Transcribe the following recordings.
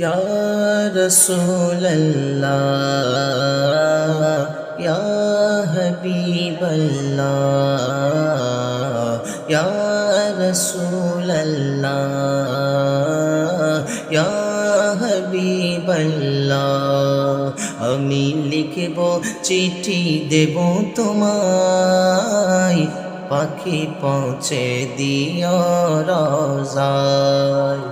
या रसूल अल्लाह या हबीब अल्लाह या रसूल अल्लाह या हबीब अल्लाह আমি লিখব চিঠি, দেব তোমায়, পাখি পৌঁছে দিও রোজায়।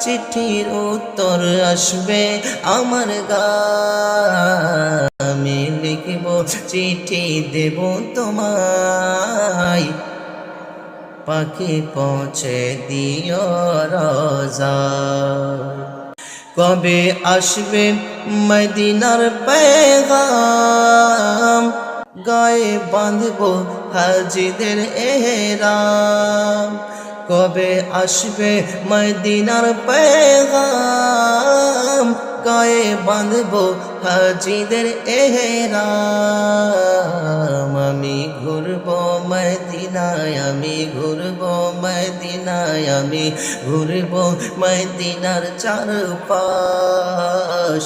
চিঠির উত্তর আসবে। আমার গা আমি লিখব, চিঠি দেব তোমায়। পাখি পৌঁছে দিও রাজা। কবে আসবে মদিনার পেগাম? গায়ে বাঁধব হাজিদের এহরাম। কবে আসবে মদিনার পেগাম? গায়ে বাঁধব হাজিদের এহরাম। আমি ঘুরব মদিনায়, আমি ঘুরব মদিনায়, আমি ঘুরব মদিনার চারপাশ।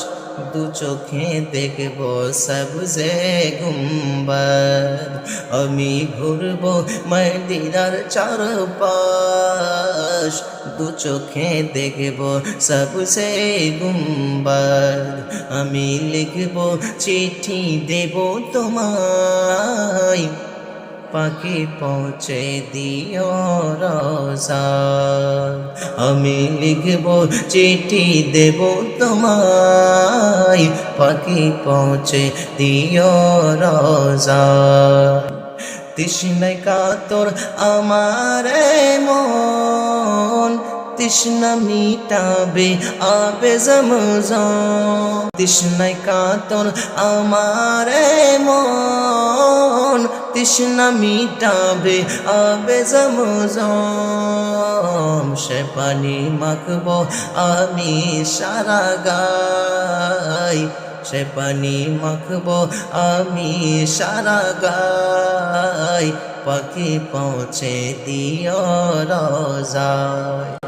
দু চোখে দেখব সবজে গুম্বদ। আমি ঘুরব মদিনার চারপাশ। দু চোখে দেখব সবসে গুম্বদ। আমি লিখব চিঠি দেব তোমায়। পাখি পৌঁছে দিও রোজা। আমি লিখব, চিঠি দেব তোমায়। পাখি পৌঁছে দিও রোজা। তৃষ্ণ কাতর আমার মন। তৃষ্ণা মিটাবে আবে জমজম। তৃষ্ণায় কাতর আমার মন। তৃষ্ণা মিটাবে আবে জমজম। সে পানি মাখব আমি সারা গাই। সে পানি মাখব আমি সারা গাই। পাখি পৌঁছে দিও রোজায়